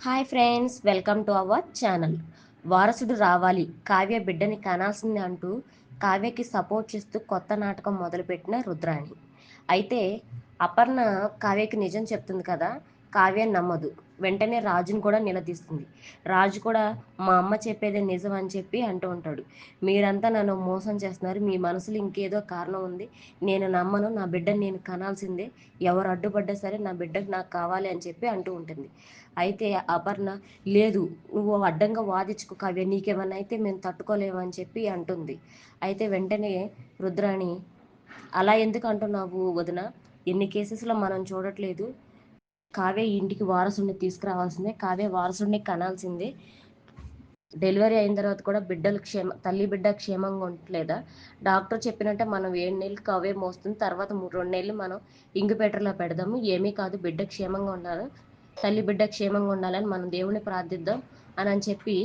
Hi friends welcome to our channel. వారసుడు రావాలి కావ్య బిడ్డని కనాల్సింది అంటూ కావ్యకి సపోర్ట్ చేస్తూ కొత్త నాటకం మొదలుపెట్టిన రుద్రాణి. అయితే అపర్ణ కావ్యకి నిజం చెప్తుంది కదా కావ్య నమ్మదు. వెంటనే రాజుని కూడా నిలదీస్తుంది. రాజు కూడా మా అమ్మ చెప్పేదే నిజం అని చెప్పి అంటూ ఉంటాడు. మీరంతా నన్ను మోసం చేస్తున్నారు. మీ మనసులో ఇంకేదో కారణం ఉంది. నేను నమ్మను. నా బిడ్డని నేను కనాల్సిందే. ఎవరు అడ్డుపడ్డా సరే నా బిడ్డకు నాకు కావాలి అని చెప్పి అంటూ ఉంటుంది. అయితే అపర్ణ లేదు నువ్వు అడ్డంగా వాదించుకో కావ్య. నీకేమన్నా అయితే మేము తట్టుకోలేము అని చెప్పి అంటుంది. అయితే వెంటనే రుద్రాణి అలా ఎందుకు అంటున్నావు వదిన? ఎన్ని కేసెస్లో మనం చూడట్లేదు. కావ్య ఇంటికి వారసుడిని తీసుకురావాల్సిందే. కావ్య వారసుడిని కనాల్సిందే. డెలివరీ అయిన తర్వాత కూడా బిడ్డలు క్షేమ తల్లి బిడ్డ క్షేమంగా ఉండలేదా? డాక్టర్ చెప్పినట్టే మనం ఏడు నెలలు కావే మోస్తుంది తర్వాత రెండు నెలలు మనం ఇంగుపేటర్లో పెడదాము. ఏమీ కాదు బిడ్డ క్షేమంగా ఉండాలి? తల్లి బిడ్డ క్షేమంగా ఉండాలని మనం దేవుని ప్రార్థిద్దాం అని అని చెప్పి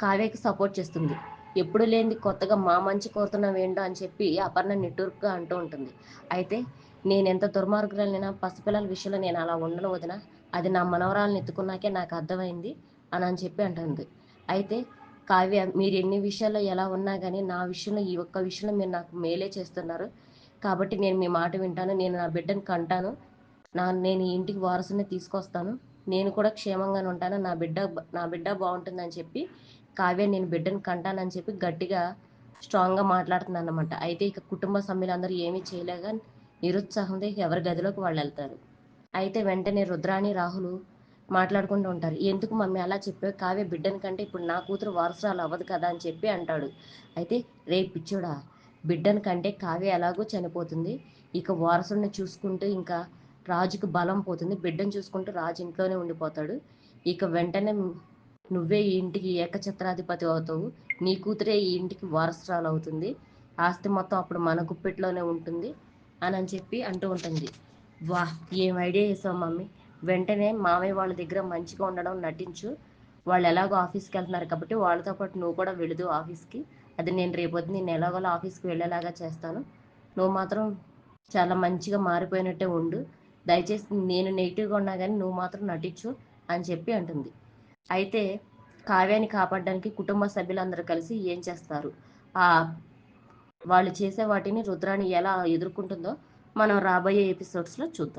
కావ్యకి సపోర్ట్ చేస్తుంది. ఎప్పుడు లేనిది కొత్తగా మా మంచి కోరుతున్నాం ఏంటో అని చెప్పి అపర్ణ నిట్టూర్పుగా అంటూ ఉంటుంది. అయితే నేను ఎంత దుర్మార్గురాలైనా పసిపిల్లల విషయంలో నేను అలా ఉండను వదిన. అది నా మనవరాలను ఎత్తుకున్నాకే నాకు అర్థమైంది అని అని చెప్పి అంటుంది. అయితే కావ్య మీరు ఎన్ని విషయాల్లో ఎలా ఉన్నా కానీ నా విషయంలో ఈ ఒక్క విషయంలో మీరు నాకు మేలే చేస్తున్నారు. కాబట్టి నేను మీ మాట వింటాను నేను నా బిడ్డను కంటాను. నా నేను ఇంటికి వారసుని తీసుకొస్తాను. నేను కూడా క్షేమంగానే ఉంటాను. నా బిడ్డ నా బిడ్డ బాగుంటుందని చెప్పి కావ్య నేను బిడ్డను కంటానని చెప్పి గట్టిగా స్ట్రాంగ్గా మాట్లాడుతున్నాను అనమాట అయితే ఇక కుటుంబ సభ్యులందరూ ఏమీ చేయలేక నిరుత్సాహంతో ఎవరి గదిలోకి వాళ్ళు వెళ్తారు. అయితే వెంటనే రుద్రాణి రాహులు మాట్లాడుకుంటూ ఉంటారు. ఎందుకు మమ్మీ అలా చెప్పావు? కావ్య బిడ్డని కంటే ఇప్పుడు నా కూతురు వారసురాలు అవ్వదు కదా అని చెప్పి అంటాడు. అయితే రే పిచ్చుడా బిడ్డని కంటే కావ్య ఎలాగో చనిపోతుంది. ఇక వారసుడిని చూసుకుంటూ ఇంకా రాజుకు బలం పోతుంది. బిడ్డను చూసుకుంటూ రాజు ఇంట్లోనే ఉండిపోతాడు. ఇక వెంటనే నువ్వే ఈ ఇంటికి ఏకఛత్రాధిపతి అవుతావు. నీ కూతురే ఈ ఇంటికి వారసురాలు అవుతుంది ఆస్తి మొత్తం అప్పుడు మన గుప్పెట్లోనే ఉంటుంది అని అని చెప్పి అంటూ ఉంటుంది. వా ఏం ఐడియా చేసావు మమ్మీ? వెంటనే మామయ్య వాళ్ళ దగ్గర మంచిగా ఉండడం నటించు. వాళ్ళు ఎలాగో ఆఫీస్కి వెళ్తున్నారు కాబట్టి వాళ్ళతో పాటు నువ్వు కూడా వెళదు ఆఫీస్కి. అది నేను రేపొద్దు నేను ఎలాగోలా ఆఫీస్కి వెళ్ళేలాగా చేస్తాను. నువ్వు మాత్రం చాలా మంచిగా మారిపోయినట్టే ఉండు. దయచేసి నేను నెగిటివ్గా ఉన్నా కానీ నువ్వు మాత్రం నటించు అని చెప్పి అంటుంది. అయితే కావ్యాన్ని కాపాడడానికి కుటుంబ సభ్యులందరూ కలిసి ఏం చేస్తారు? ఆ వాళ్ళు చేసే వాటిని రుద్రాణి ఎలా ఎదుర్కొంటుందో మనం రాబోయే ఎపిసోడ్స్లో చూద్దాం.